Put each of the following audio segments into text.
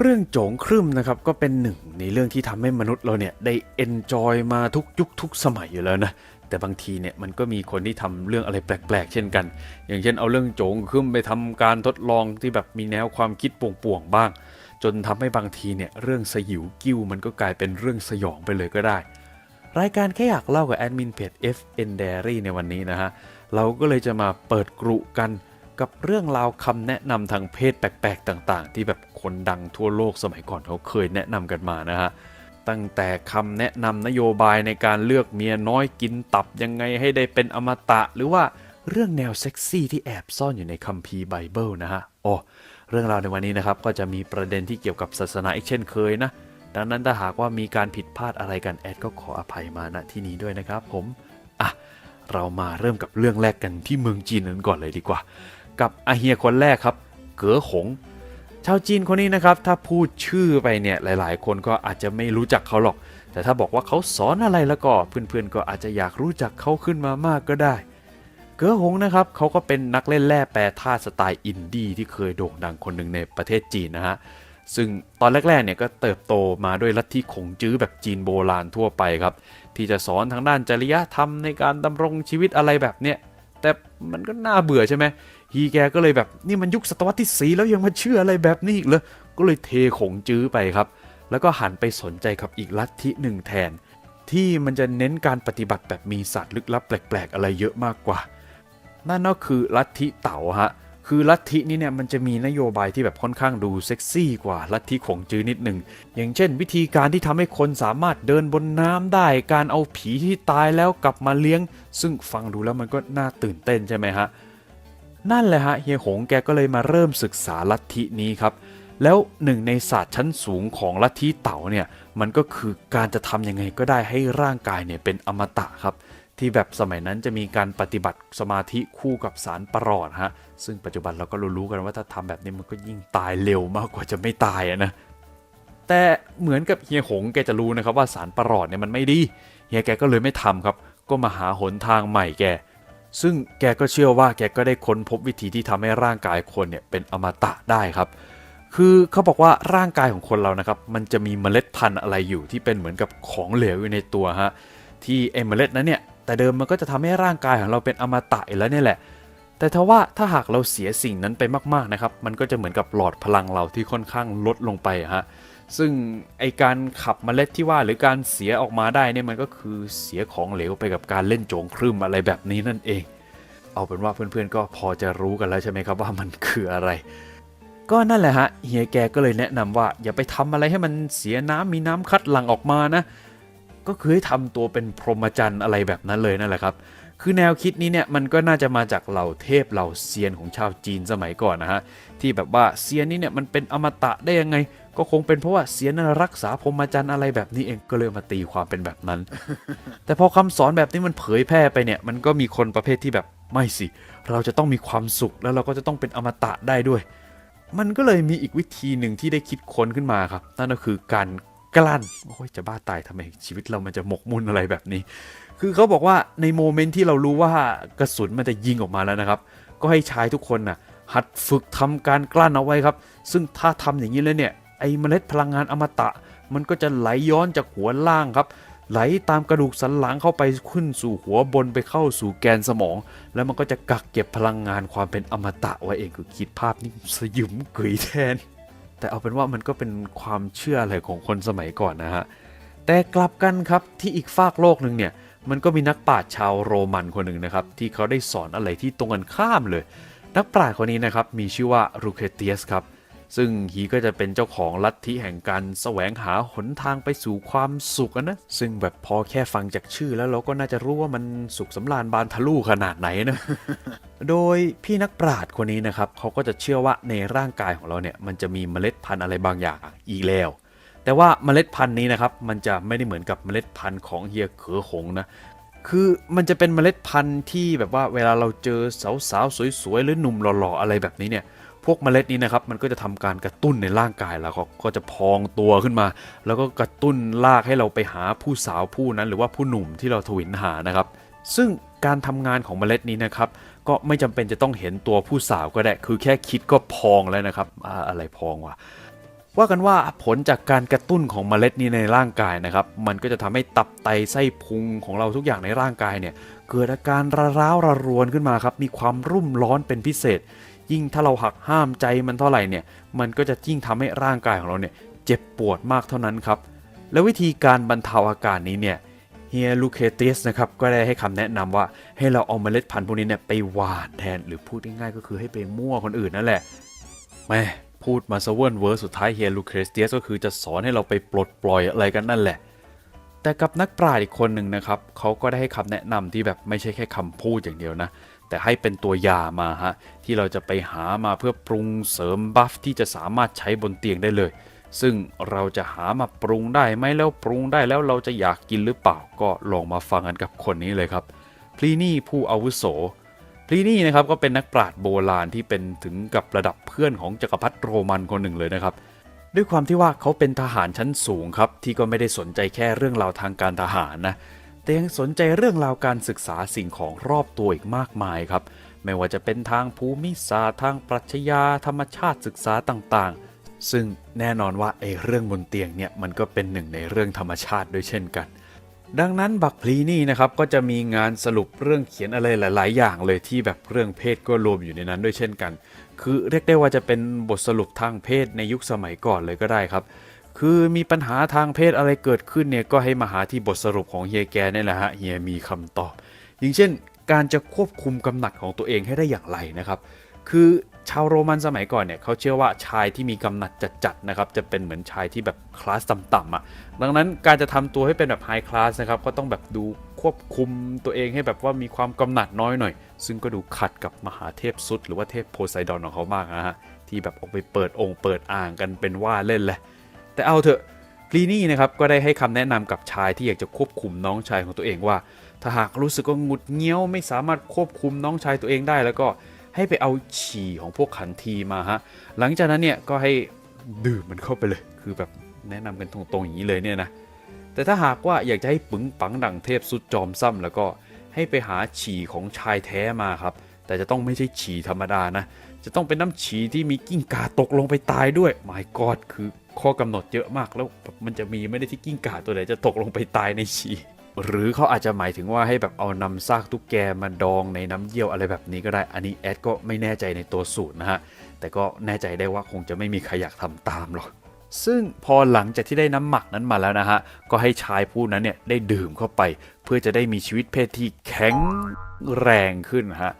เรื่องโจงครึ่มนะครับก็เป็นหนึ่งในเรื่องที่ทำให้มนุษย์เราเนี่ยได้เอนจอยมาทุกยุคทุกสมัยอยู่แล้วนะแต่บางทีเนี่ยมันก็มีคนที่ทำเรื่องอะไรแปลกๆ เช่นกัน อย่างเช่นเอาเรื่องโจงครึ่มไปทำการทดลองที่แบบมีแนวความคิดป่วงๆบ้าง จนทำให้บางทีเนี่ยเรื่องสยิวกิ้วมันก็กลายเป็นเรื่องสยองไปเลยก็ได้ รายการแค่อยากเล่ากับแอดมินเพจ FN Diary ในวันนี้นะฮะเราก็เลยจะมาเปิดกรุกัน กับเรื่องราวคำแนะนำทางเพศแปลกๆต่าง ๆ ที่แบบคนดังทั่วโลกสมัยก่อนเขาเคยแนะนำกันมานะฮะตั้งแต่คำแนะนำนโยบายในการเลือกเมียน้อยกินตับยังไงให้ได้เป็นอมตะ หรือว่าเรื่องแนวเซ็กซี่ที่แอบซ่อนอยู่ในคัมภีร์ไบเบิลนะฮะโอ้เรื่องราวในวันนี้นะครับก็จะมีประเด็นที่เกี่ยวกับศาสนาอีกเช่นเคยนะ ดังนั้นถ้าหากว่ามีการผิดพลาดอะไรกันแอดก็ขออภัยมาณที่นี้ด้วยนะครับผมอะเรามาเริ่มกับเรื่องแรกกันที่เมืองจีนนั้นก่อนเลยดีกว่า กับอาเฮียคนแรกครับ เก๋อหง ชาวจีนคนนี้นะครับ ถ้าพูดชื่อไปเนี่ยหลาย ๆ คนก็อาจจะไม่รู้จักเขาหรอก แต่ถ้าบอกว่าเขาสอนอะไรแล้วก็เพื่อนๆก็อาจจะอยากรู้จักเขาขึ้นมามากก็ได้ เก๋อหงนะครับเขาก็เป็นนักเล่นแร่แปรธาตุสไตล์อินดี้ที่เคยโด่งดังคนหนึ่งในประเทศจีนนะฮะซึ่งตอนแรกๆเนี่ยก็เติบโตมาด้วยลัทธิขงจื้อแบบจีนโบราณทั่วไปครับ ที่จะสอนทางด้านจริยธรรมในการดำรงชีวิตอะไรแบบเนี้ยแต่มันก็น่าเบื่อใช่ไหม ฮีแกก็เลยแบบนี่มันยุคศตวรรษที่สีแล้วยังมาเชื่ออะไรแบบนี้อีกเลยก็เลยเทขงจื้อไปครับ แล้วก็หันไปสนใจกับอีกลัทธิหนึ่งแทน ที่มันจะเน้นการปฏิบัติแบบมีศาสตร์ลึกลับแปลกๆ อะไรเยอะมากกว่า นั่นก็คือลัทธิเต๋าฮะคือลัทธินี้เนี่ยมันจะมีนโยบายที่แบบค่อนข้างดูเซ็กซี่กว่าลัทธิของจื้อนิดหนึ่ง อย่างเช่น วิธีการที่ทำให้คนสามารถเดินบนน้ำได้ การเอาผีที่ตายแล้วกลับมาเลี้ยง ซึ่งฟังดูแล้วมันก็น่าตื่นเต้นใช่ไหมฮะ นั่นแหละฮะเฮียหงแกก็เลยมาเริ่มศึกษาลัทธินี้ครับ แล้วหนึ่งในศาสตร์ชั้นสูงของลัทธิเต๋าเนี่ยมันก็คือการจะทำยังไงก็ได้ให้ร่างกายเนี่ยเป็นอมตะครับที่แบบสมัยนั้นจะมีการปฏิบัติสมาธิคู่กับสารประหลอดฮะซึ่งปัจจุบันเราก็รู้กันว่าถ้าทำแบบนี้มันก็ยิ่งตายเร็วมากกว่าจะไม่ตายอะนะแต่เหมือนกับเฮียหงแกจะรู้นะครับว่าสารประหลอดเนี่ยมันไม่ดีเฮียแกก็เลยไม่ทำครับ ก็มาหาหนทางใหม่แก ซึ่งแกก็เชื่อว่าแกก็ได้ค้นพบวิธีที่ทำให้ร่างกายคนเนี่ยเป็นอมตะได้ครับ คือเขาบอกว่าร่างกายของคนเรานะครับ มันจะมีเมล็ดพันธุ์อะไรอยู่ที่เป็นเหมือนกับของเหลวอยู่ในตัวฮะที่ไอเมล็ดนั้นเนี่ยแต่เดิมมันก็จะทำให้ร่างกายของเราเป็นอมตะอยู่แล้วเนี่ยแหละ แต่ทว่าถ้าหากเราเสียสิ่งนั้นไปมากๆนะครับ มันก็จะเหมือนกับหลอดพลังเราที่ค่อนข้างลดลงไปฮะ ซึ่งไอการขับเมล็ดที่ว่าหรือการเสียออกมาได้เนี่ยมันก็คือเสียของเหลวไปกับการเล่นโจงครึ่มอะไรแบบนี้นั่นเอง เอาเป็นว่าเพื่อนๆก็พอจะรู้กันแล้วใช่ไหมครับว่ามันคืออะไร ก็นั่นแหละฮะเฮียแกก็เลยแนะนำว่า อย่าไปทำอะไรให้มันเสียน้ำมีน้ำคัดหลั่งออกมานะ ก็คือให้ทำตัวเป็นพรหมจรรย์อะไรแบบนั้นเลยนั่นแหละครับ คือแนวคิดนี้เนี่ยมันก็น่าจะมาจากเหล่าเทพเหล่าเซียนของชาวจีนสมัยก่อนนะฮะที่แบบว่าเซียนนี่เนี่ยมันเป็นอมตะได้ยังไง ก็คงเป็นเพราะว่าเซียนนั้นรักษาพรหมจรรย์อะไรแบบนี้เองก็เลยมาตีความเป็นแบบนั้น แต่พอคำสอนแบบนี้มันเผยแพร่ไปเนี่ยมันก็มีคนประเภทที่แบบไม่สิ เราจะต้องมีความสุขแล้วเราก็จะต้องเป็นอมตะได้ด้วย มันก็เลยมีอีกวิธีหนึ่งที่ได้คิดค้นขึ้นมาครับ นั่นก็คือการกลั้นโอ้ยจะบ้าตายทำไมชีวิตเรามันจะหมกมุ่นอะไรแบบนี้ คือเขาบอกว่าในโมเมนต์ที่เรารู้ว่ากระสุนมันจะยิงออกมาแล้วนะครับ ก็ให้ชายทุกคนน่ะหัดฝึกทำการกลั้นเอาไว้ครับ ซึ่งถ้าทำอย่างนี้แล้วเนี่ยไอ้เมล็ดพลังงานอมตะ มันก็จะไหลย้อนจากหัวล่างครับไหลตามกระดูกสันหลังเข้าไปขึ้นสู่หัวบนไปเข้าสู่แกนสมอง แล้วมันก็จะกักเก็บพลังงานความเป็นอมตะไว้เองคือคิดภาพนี่สยุมกุยแทน แต่เอาเป็นว่ามันก็เป็นความเชื่ออะไรของคนสมัยก่อนนะฮะแต่กลับกันครับที่อีกฝากโลกหนึ่งเนี่ย มันก็มีนักปราชญ์ชาวโรมันคนหนึ่งนะครับ ที่เขาได้สอนอะไรที่ตรงกันข้ามเลย นักปราชญ์คนนี้นะครับมีชื่อว่ารูเคเตียสครับ ซึ่งฮีก็จะเป็นเจ้าของลัทธิแห่งการแสวงหาหนทางไปสู่ความสุขนะ ซึ่งแบบพอแค่ฟังจากชื่อแล้วเราก็น่าจะรู้ว่ามันสุขสำราญบานทะลุขนาดไหนนะ โดยพี่นักปราชญ์คนนี้นะครับเขาก็จะเชื่อว่าในร่างกายของเราเนี่ยมันจะมีเมล็ดพันธุ์อะไรบางอย่างอีกแล้ว แต่ว่าเมล็ดพันธุ์นี้นะครับมันจะไม่ได้เหมือนกับเมล็ดพันธุ์ของเฮียเขอหงนะคือมันจะเป็นเมล็ดพันธุ์ที่แบบว่าเวลาเราเจอสาวๆสวยๆหรือหนุ่มหล่อๆอะไรแบบนี้เนี่ยพวกเมล็ดนี้นะครับมันก็จะทำการกระตุ้นในร่างกายเราก็จะพองตัวขึ้นมา แล้วก็กระตุ้นลากให้เราไปหาผู้สาวผู้นั้น หรือว่าผู้หนุ่มที่เราทวินหานะครับ ซึ่งการทำงานของเมล็ดนี้นะครับ ก็ไม่จำเป็นจะต้องเห็นตัวผู้สาวก็ได้ คือแค่คิดก็พองแล้วนะครับ อะไรพองวะ ว่ากันว่าผลจากการกระตุ้นของเมล็ดนี้ในร่างกายนะครับ มันก็จะทำให้ตับไตไส้พุงของเราทุกอย่างในร่างกายเนี่ยเกิดอาการระร้าวระรวนขึ้นมาครับมีความรุ่มร้อนเป็นพิเศษ ยิ่งถ้าเราหักห้ามใจมันเท่าไหร่เนี่ยมันก็จะยิ่งทำให้ร่างกายของเราเนี่ยเจ็บปวดมากเท่านั้นครับแล้ววิธีการบรรเทาอาการนี้เนี่ยเฮียลูเคตียสนะครับก็ได้ให้คำแนะนำว่าให้เราเอาเมล็ดพันธุ์พวกนี้เนี่ยไปหว่านแทนหรือพูดง่ายๆก็คือให้ไปมั่วคนอื่นนั่นแหละแม่ พูดมาซะเวิร์นเวอร์สุดท้ายเฮียลูเคเตียสก็คือจะสอนให้เราไปปลดปล่อยอะไรกันนั่นแหละ แต่กับนักปราชญ์อีกคนหนึ่งนะครับเขาก็ได้ให้คำแนะนำที่แบบไม่ใช่แค่คำพูดอย่างเดียวนะ แต่ให้เป็นตัวยามาฮะที่เราจะไปหามาเพื่อปรุงเสริมบัฟที่จะสามารถใช้บนเตียงได้เลย ซึ่งเราจะหามาปรุงได้ไหมแล้วปรุงได้แล้วเราจะอยากกินหรือเปล่าก็ลองมาฟังกันกับคนนี้เลยครับพลีนี่ผู้อาวุโส พลีนี่นะครับก็เป็นนักปราชญ์โบราณที่เป็นถึงกับระดับเพื่อนของจักรพรรดิโรมันคนหนึ่งเลยนะครับ ด้วยความที่ว่าเขาเป็นทหารชั้นสูงครับ ที่ก็ไม่ได้สนใจแค่เรื่องราวทางการทหารนะแต่ยังสนใจเรื่องราวการศึกษาสิ่งของรอบตัวอีกมากมายครับ ไม่ว่าจะเป็นทางภูมิศาสตร์ทางปรัชญาธรรมชาติศึกษาต่างๆ ซึ่งแน่นอนว่าไอ้เรื่องบนเตียงเนี่ยมันก็เป็นหนึ่งในเรื่องธรรมชาติด้วยเช่นกัน ดังนั้นบักพลีนี่นะครับก็จะมีงานสรุปเรื่องเขียนอะไรหลาย ๆ อย่างเลยที่แบบเรื่องเพศก็รวมอยู่ในนั้นด้วยเช่นกัน คือเรียกได้ว่าจะเป็นบทสรุปทางเพศในยุคสมัยก่อนเลยก็ได้ครับ คือมีปัญหาทางเพศอะไรเกิดขึ้นเนี่ยก็ให้มาหาที่บทสรุปของเฮียแกนี่แหละฮะเฮียมีคำตอบ อย่างเช่น การจะควบคุมกำหนัดของตัวเองให้ได้อย่างไรนะครับ คือชาวโรมันสมัยก่อนเนี่ยเขาเชื่อว่าชายที่มีกำหนัดจัดๆนะครับจะเป็นเหมือนชายที่แบบคลาสต่ำๆอะดังนั้นการจะทำตัวให้เป็นแบบไฮคลาสนะครับก็ต้องแบบดูควบคุมตัวเองให้แบบว่ามีความกำหนัดน้อยหน่อย ซึ่งก็ดูขัดกับมหาเทพสุด หรือว่าเทพโพไซดอนของเขามากนะฮะที่แบบออกไปเปิดองค์เปิดอ่างกันเป็นว่าเล่นแหละแต่เอาเถอะพลีนี่นะครับก็ได้ให้คำแนะนำกับชายที่อยากจะควบคุมน้องชายของตัวเองว่า ถ้าหากรู้สึกว่าหงุดเงี้ยวไม่สามารถควบคุมน้องชายตัวเองได้แล้วก็ ให้ไปเอาฉี่ของพวกขันทีมาฮะ หลังจากนั้นเนี่ยก็ให้ดื่มมันเข้าไปเลย คือแบบแนะนำกันตรงๆอย่างนี้เลยเนี่ยนะ แต่ถ้าหากว่าอยากจะให้ปึงปังดังเทพสุดจอมซ้ำแล้วก็ให้ไปหาฉี่ของชายแท้มาครับ แต่จะต้องไม่ใช่ฉี่ธรรมดานะ จะต้องเป็นน้ำฉี่ที่มีกิ้งก่าตกลงไปตายด้วย my god คือข้อกำหนดเยอะมากแล้วมันจะมีไม่ได้ที่กิ้งก่าตัวไหนจะตกลงไปตายในฉี่ หรือเขาอาจจะหมายถึงว่าให้แบบเอานำซากตุ๊กแกมาดองในน้ำเยี่ยวอะไรแบบนี้ก็ได้ อันนี้แอดก็ไม่แน่ใจในตัวสูตรนะฮะ แต่ก็แน่ใจได้ว่าคงจะไม่มีใครอยากทำตามหรอก ซึ่งพอหลังจากที่ได้น้ำหมักนั้นมาแล้วนะฮะ ก็ให้ชายผู้นั้นเนี่ยได้ดื่มเข้าไป เพื่อจะได้มีชีวิตเพศที่แข็งแรงขึ้นฮะ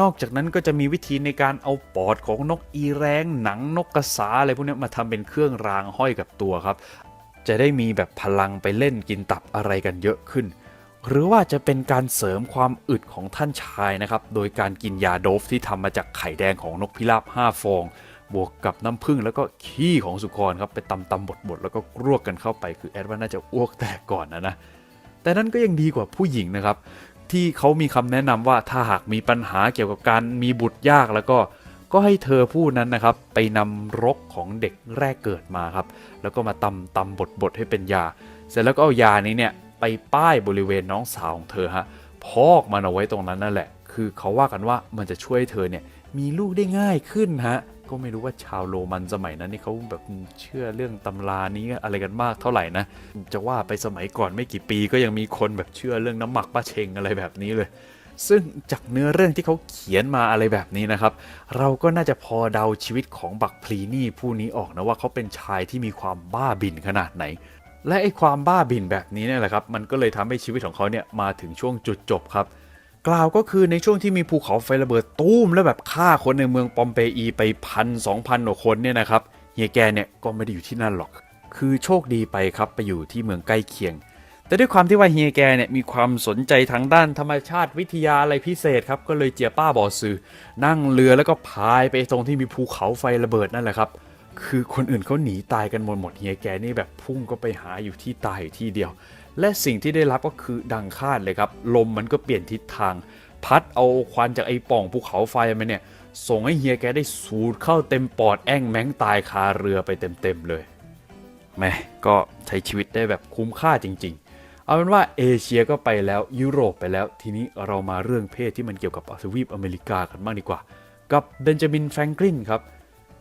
นอกจากนั้นก็จะมีวิธีในการเอาปอดของนกอีแรงหนังนกกระสาอะไรพวกนี้มาทำเป็นเครื่องรางห้อยกับตัวครับ จะได้มีแบบพลังไปเล่นกินตับอะไรกันเยอะขึ้น หรือว่าจะเป็นการเสริมความอึดของท่านชายนะครับ โดยการกินยาโดฟที่ทำมาจากไข่แดงของนกพิราบ5ฟอง บวกกับน้ำผึ้งแล้วก็ขี้ของสุกรครับไปตำตำบดบดแล้วก็รวกกันเข้าไป คือแอดว่าน่าจะอ้วกแตกก่อนนะนะ แต่นั่นก็ยังดีกว่าผู้หญิงนะครับ ที่เขามีคำแนะนำว่าถ้าหากมีปัญหาเกี่ยวกับการมีบุตรยากแล้วก็ ก็ให้เธอผู้นั้นนะครับ ไปนำรกของเด็กแรกเกิดมาครับ แล้วก็มาตำตำบดบดให้เป็นยา เสร็จแล้วก็เอายานี้เนี่ยไปป้ายบริเวณน้องสาวของเธอฮะพอกมันเอาไว้ตรงนั้นนั่นแหละ คือเขาว่ากันว่ามันจะช่วยเธอเนี่ยมีลูกได้ง่ายขึ้นฮะก็ไม่รู้ว่าชาวโรมันสมัยนั้นนี่เขาแบบเชื่อเรื่องตำรานี้อะไรกันมากเท่าไหร่นะ จะว่าไปสมัยก่อนไม่กี่ปีก็ยังมีคนแบบเชื่อเรื่องน้ำหมักป้าเชงอะไรแบบนี้เลย ซึ่งจากเนื้อเรื่องที่เขาเขียนมาอะไรแบบนี้นะครับ เราก็น่าจะพอเดาชีวิตของบักพลีนี่ผู้นี้ออกนะว่าเขาเป็นชายที่มีความบ้าบินขนาดไหน และไอ้ความบ้าบินแบบนี้เนี่ยแหละครับ มันก็เลยทำให้ชีวิตของเขาเนี่ยมาถึงช่วงจุดจบครับ กล่าวก็คือในช่วงที่มีภูเขาไฟระเบิดตู้ม แล้วแบบฆ่าคนในเมืองปอมเปอีไปพันสองพันกว่าคนเนี่ยนะครับเฮียแกเนี่ยก็ไม่ได้อยู่ที่นั่นหรอก คือโชคดีไปครับไปอยู่ที่เมืองใกล้เคียง แต่ด้วยความที่ว่าเฮียแกเนี่ยมีความสนใจทางด้านธรรมชาติวิทยาอะไรพิเศษครับ ก็เลยเจียป้าบอซือ นั่งเรือแล้วก็พายไปตรงที่มีภูเขาไฟระเบิดนั่นแหละครับ คือคนอื่นเขาหนีตายกันหมดหมดเฮียแกนี่แบบพุ่งก็ไปหาอยู่ที่ตายอยู่ที่เดียว และสิ่งที่ได้รับก็คือดังคาดเลยครับ ลมมันก็เปลี่ยนทิศทาง พัดเอาควันจากไอ้ป่องภูเขาไฟมาเนี่ยส่งให้เฮียแกได้สูดเข้าเต็มปอดแอ่งแม้งตายคาเรือไปเต็มๆเลยแม่ก็ใช้ชีวิตได้แบบคุ้มค่าจริง ๆ เอาเป็นว่าเอเชียก็ไปแล้วยุโรปไปแล้ว ทีนี้เรามาเรื่องเพศที่มันเกี่ยวกับทวีปอเมริกากันบ้างดีกว่า กับเบนจามินแฟรงคลินครับ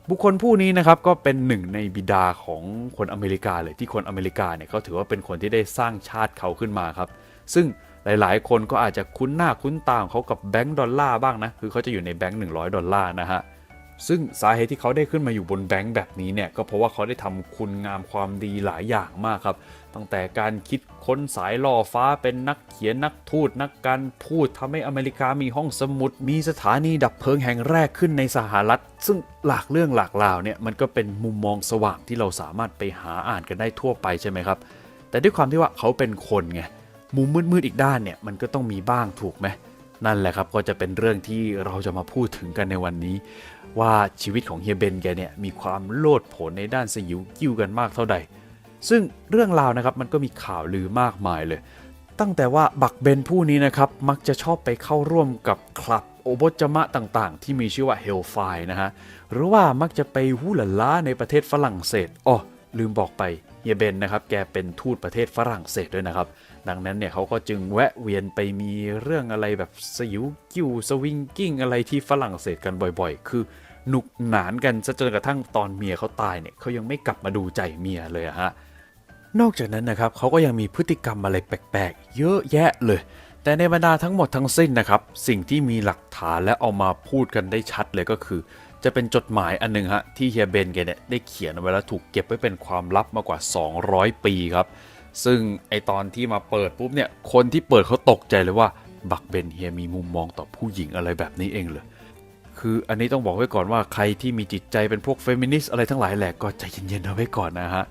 บุคคลผู้นี้นะครับก็เป็นหนึ่งในบิดาของคนอเมริกาเลยที่คนอเมริกาเนี่ยเขาถือว่าเป็นคนที่ได้สร้างชาติเขาขึ้นมาครับ ซึ่งหลายๆ คนก็อาจจะคุ้นหน้าคุ้นตาของเขากับแบงก์ดอลลาร์บ้างนะ คือเขาจะอยู่ในแบงก์100 ดอลลาร์นะฮะ ซึ่งสาเหตุที่เขาได้ขึ้นมาอยู่บนแบงก์แบบนี้เนี่ยก็เพราะว่าเขาได้ทำคุณงามความดีหลายอย่างมากครับ ตั้งแต่การคิดค้นสายล่อฟ้าเป็นนักเขียนนักทูตนักการทูตทำให้อเมริกามีห้องสมุด มีสถานีดับเพลิงแห่งแรกขึ้นในสหรัฐ ซึ่งหลากเรื่องหลากราวเนี่ยมันก็เป็นมุมมองสว่างที่เราสามารถไปหาอ่านกันได้ทั่วไปใช่ไหมครับ แต่ด้วยความที่ว่าเขาเป็นคนไงมุมมืดๆอีกด้านเนี่ยมันก็ต้องมีบ้างถูกไหม นั่นแหละครับก็จะเป็นเรื่องที่เราจะมาพูดถึงกันในวันนี้ ว่าชีวิตของเฮียเบนแกเนี่ยมีความโลดโผนในด้านสยิวกิ้วกันมากเท่าใด ซึ่งเรื่องราวนะครับมันก็มีข่าวลือมากมายเลย ตั้งแต่ว่าบักเบนผู้นี้นะครับมักจะชอบไปเข้าร่วมกับคลับโอบจมะต่างๆ ที่มีชื่อว่า Hellfire นะฮะหรือว่ามักจะไปฮู้หลล้าในประเทศฝรั่งเศสอ๋อลืมบอกไปเฮียเบนนะครับแกเป็นทูตประเทศฝรั่งเศสด้วยนะครับ ดังนั้นเนี่ยเขาก็จึงแวะเวียนไปมีเรื่องอะไรแบบสยิวกิ้วสวิงกิ้งอะไรที่ฝรั่งเศสกันบ่อยๆ คือหนุกหนานกันจนกระทั่งตอนเมียเขาตายเนี่ยเขายังไม่กลับมาดูใจเมียเลยอะฮะนอกจากนั้นนะครับเขาก็ยังมีพฤติกรรมอะไรแปลกๆ เยอะแยะเลย แต่ในบรรดาทั้งหมดทั้งสิ้นนะครับ สิ่งที่มีหลักฐานและเอามาพูดกันได้ชัดเลยก็คือ จะเป็นจดหมายอันหนึงฮะที่เฮียเบนแกเนี่ยได้เขียนเอาไว้แล้วถูกเก็บไว้เป็นความลับมากว่า 200 ปีครับ ซึ่งไอตอนที่มาเปิดปุ๊บเนี่ย คนที่เปิดเขาตกใจเลยว่าบักเบนเฮียมีมุมมองต่อผู้หญิงอะไรแบบนี้เองเลยคืออันนี้ต้องบอกไว้ก่อนว่าใครที่มีจิตใจเป็นพวกเฟมินิสต์อะไรทั้งหลายแหละก็ใจเย็นๆเอาไว้ก่อนนะฮะ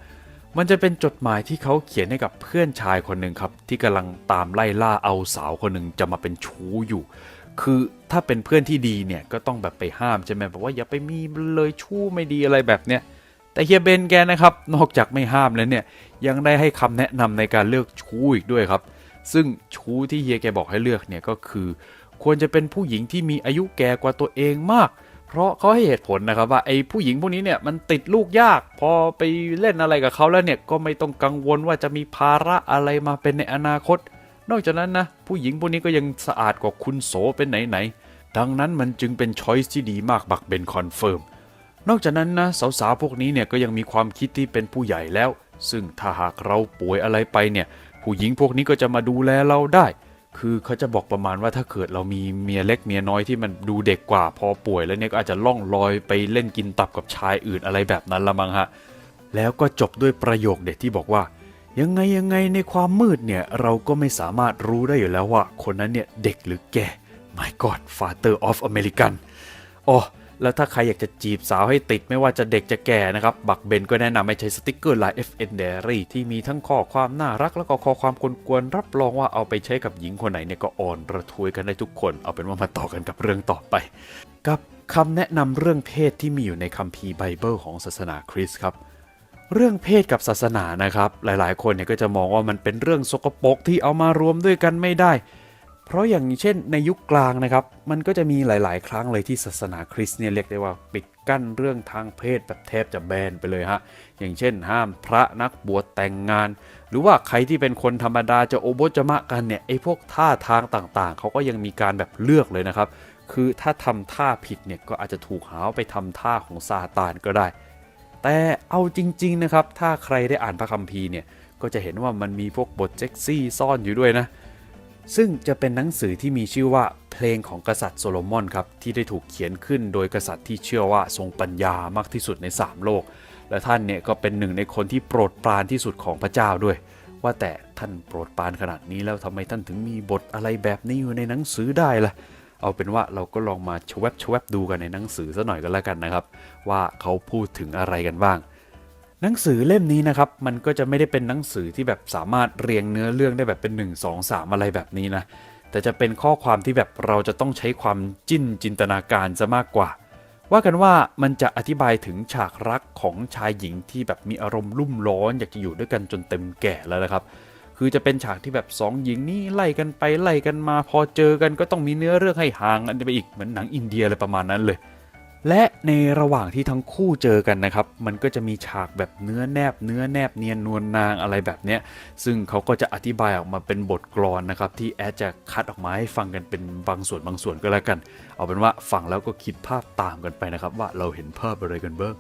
มันจะเป็นจดหมายที่เขาเขียนให้กับเพื่อนชายคนหนึ่งครับ ที่กำลังตามไล่ล่าเอาสาวคนหนึ่งจะมาเป็นชู้อยู่ คือถ้าเป็นเพื่อนที่ดีเนี่ยก็ต้องแบบไปห้ามใช่ไหมแบบว่าอย่าไปมีเลยชู้ไม่ดีอะไรแบบเนี้ย แต่เฮียเบนแกนะครับ นอกจากไม่ห้ามแล้วเนี่ย ยังได้ให้คำแนะนำในการเลือกชู้อีกด้วยครับ ซึ่งชู้ที่เฮียแกบอกให้เลือกเนี่ยก็คือ ควรจะเป็นผู้หญิงที่มีอายุแก่กว่าตัวเองมาก เพราะเขาให้เหตุผลนะครับว่าไอ้ผู้หญิงพวกนี้เนี่ยมันติดลูกยาก พอไปเล่นอะไรกับเขาแล้วเนี่ยก็ไม่ต้องกังวลว่าจะมีภาระอะไรมาเป็นในอนาคต นอกจากนั้นนะผู้หญิงพวกนี้ก็ยังสะอาดกว่าคุณโสเป็นไหนๆดังนั้นมันจึงเป็นช้อยส์ที่ดีมากบักเบนคอนเฟิร์ม นอกจากนั้นนะสาวๆพวกนี้เนี่ยก็ยังมีความคิดที่เป็นผู้ใหญ่แล้ว ซึ่งถ้าหากเราป่วยอะไรไปเนี่ย ผู้หญิงพวกนี้ก็จะมาดูแลเราได้ คือเขาจะบอกประมาณว่าถ้าเกิดเรามีเมียเล็กเมียน้อยที่มันดูเด็กกว่าพอป่วยแล้วเนี่ยก็อาจจะล่องลอยไปเล่นกินตับกับชายอื่นอะไรแบบนั้นละมั้งฮะแล้วก็จบด้วยประโยคเด็ดที่บอกว่า ยังไงยังไงในความมืดเนี่ยเราก็ไม่สามารถรู้ได้อยู่แล้วว่า คนนั้นเนี่ยเด็กหรือแก่ My God Father of American อ๋อ แล้วถ้าใครอยากจะจีบสาวให้ติดไม่ว่าจะเด็กจะแก่นะครับ บักเบนก็แนะนำให้ใช้สติกเกอร์ลาย FN Diary ที่มีทั้งข้อความน่ารักแล้วก็ข้อความกวนๆรับรองว่าเอาไปใช้กับหญิงคนไหนเนี่ยก็อ่อนระทวยกันได้ทุกคน เอาเป็นว่ามาต่อกันกับเรื่องต่อไปกับคำแนะนำเรื่องเพศที่มีอยู่ในคัมภีร์ไบเบิลของศาสนาคริสต์ครับเรื่องเพศกับศาสนานะครับ หลายๆ คนเนี่ยก็จะมองว่ามันเป็นเรื่องสกปรกที่เอามารวมด้วยกันไม่ได้ เพราะอย่างเช่นในยุคกลางนะครับ มันก็จะมีหลาย ๆ ครั้งเลยที่ศาสนาคริสต์เนี่ยเรียกได้ว่าปิดกั้นเรื่องทางเพศแบบแทบจะแบนไปเลยฮะ อย่างเช่น ห้ามพระนักบวชแต่งงาน หรือว่าใครที่เป็นคนธรรมดาจะโอโบจมะกันเนี่ยไอ้พวกท่าทางต่าง ๆ เขาก็ยังมีการแบบเลือกเลยนะครับ คือถ้าทำท่าผิดเนี่ยก็อาจจะถูกหาวไปทำท่าของซาตานก็ได้ แต่เอาจริง ๆ นะครับ ถ้าใครได้อ่านพระคัมภีร์เนี่ยก็จะเห็นว่ามันมีพวกบทเซ็กซี่ซ่อนอยู่ด้วยนะ ซึ่งจะเป็นหนังสือที่มีชื่อว่าเพลงของกษัตริย์โซโลมอนครับที่ได้ถูกเขียนขึ้นโดยกษัตริย์ที่เชื่อว่าทรงปัญญามากที่สุดใน 3 โลก และท่านเนี่ยก็เป็นหนึ่งในคนที่โปรดปรานที่สุดของพระเจ้าด้วย ว่าแต่ท่านโปรดปรานขนาดนี้แล้วทำไมท่านถึงมีบทอะไรแบบนี้อยู่ในหนังสือได้ล่ะเอาเป็นว่าเราก็ลองมาชวบชวบดูกันในหนังสือซะหน่อยก็แล้วกันนะครับ ว่าเขาพูดถึงอะไรกันบ้าง หนังสือเล่มนี้นะครับ มันก็จะไม่ได้เป็นหนังสือที่แบบสามารถเรียงเนื้อเรื่องได้แบบเป็น 1 2 3 อะไรแบบนี้นะ แต่จะเป็นข้อความที่แบบเราจะต้องใช้ความจิ้นจินตนาการซะมากกว่า ว่ากันว่ามันจะอธิบายถึงฉากรักของชายหญิงที่แบบมีอารมณ์รุ่มร้อนอยากจะอยู่ด้วยกันจนเต็มแก่แล้วนะครับคือจะเป็นฉากที่แบบสองหญิงนี่ไล่กันไปไล่กันมา พอเจอกันก็ต้องมีเนื้อเรื่องให้ห่างกันไปอีกเหมือนหนังอินเดียอะไรประมาณนั้นเลย และในระหว่างที่ทั้งคู่เจอกันนะครับ มันก็จะมีฉากแบบเนื้อแนบ เนื้อแนบเนียนนวลนางอะไรแบบเนี้ย ซึ่งเขาก็จะอธิบายออกมาเป็นบทกลอนนะครับ ที่แอดจะคัดออกมาให้ฟังกันเป็นบางส่วนบางส่วนก็แล้วกัน เอาเป็นว่าฟังแล้วก็คิดภาพตามกันไปนะครับ ว่าเราเห็นภาพอะไรกันบ้าง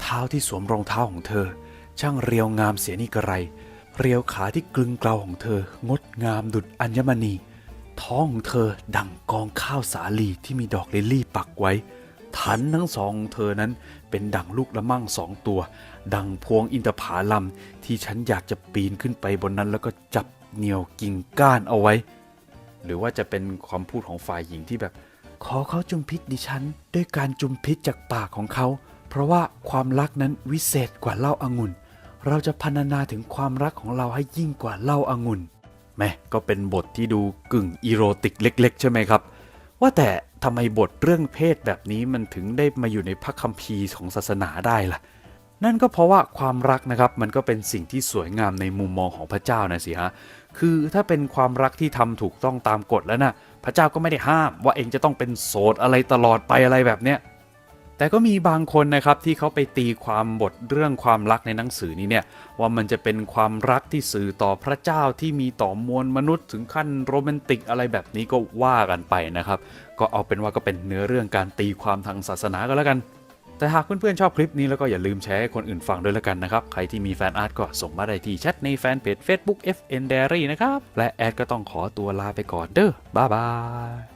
เท้าที่สวมรองเท้าของเธอ ช่างเรียวงามเสียนี่กระไร เรียวขาที่กลึงเกลาของเธอ งดงามดุจอัญมณี ท้องของเธอดั่งกองข้าวสาลีที่มีดอกลิลลี่ปักไว้ ทันทั้งสองเธอนั้นเป็นดั่งลูกละมั่งสองตัว ดั่งพวงอินทผาลัมที่ฉันอยากจะปีนขึ้นไปบนนั้น แล้วก็จับเหนี่ยวกิ่งก้านเอาไว้ หรือว่าจะเป็นความพูดของฝ่ายหญิงที่แบบ ขอเขาจุมพิษดิฉัน ด้วยการจุมพิษจากปากของเขา เพราะว่าความรักนั้นวิเศษกว่าเหล้าอางุ่น เราจะพรรณนาถึงความรักของเราให้ยิ่งกว่าเหล้าอางุ่นแม่ก็เป็นบทที่ดูกึ่งอีโรติกเล็ก ๆ ใช่ไหมครับ ว่าแต่ ทำไมบทเรื่องเพศแบบนี้มันถึงได้มาอยู่ในพระคัมภีร์ของศาสนาได้ล่ะ นั่นก็เพราะว่าความรักนะครับมันก็เป็นสิ่งที่สวยงามในมุมมองของพระเจ้านะสิฮะคือถ้าเป็นความรักที่ทำถูกต้องตามกฎแล้วนะพระเจ้าก็ไม่ได้ห้ามว่าเองจะต้องเป็นโสดอะไรตลอดไปอะไรแบบเนี้ย แต่ก็มีบางคนนะครับที่เขาไปตีความบทเรื่องความรักในหนังสือนี้เนี่ยว่ามันจะเป็นความรักที่สื่อต่อพระเจ้าที่มีต่อมวลมนุษย์ถึงขั้นโรแมนติกอะไรแบบนี้ก็ว่ากันไปนะครับ ก็เอาเป็นว่าก็เป็นเนื้อเรื่องการตีความทางศาสนาก็แล้วกัน แต่หากเพื่อนๆชอบคลิปนี้แล้วก็อย่าลืมแชร์ให้คนอื่นฟังด้วยแล้วกันนะครับ ใครที่มีแฟนอาร์ตก็ส่งมาได้ที่แชทในแฟนเพจ Facebook FN Diary นะครับและแอดก็ต้องขอตัวลาไปก่อนเด้อบ๊ายบาย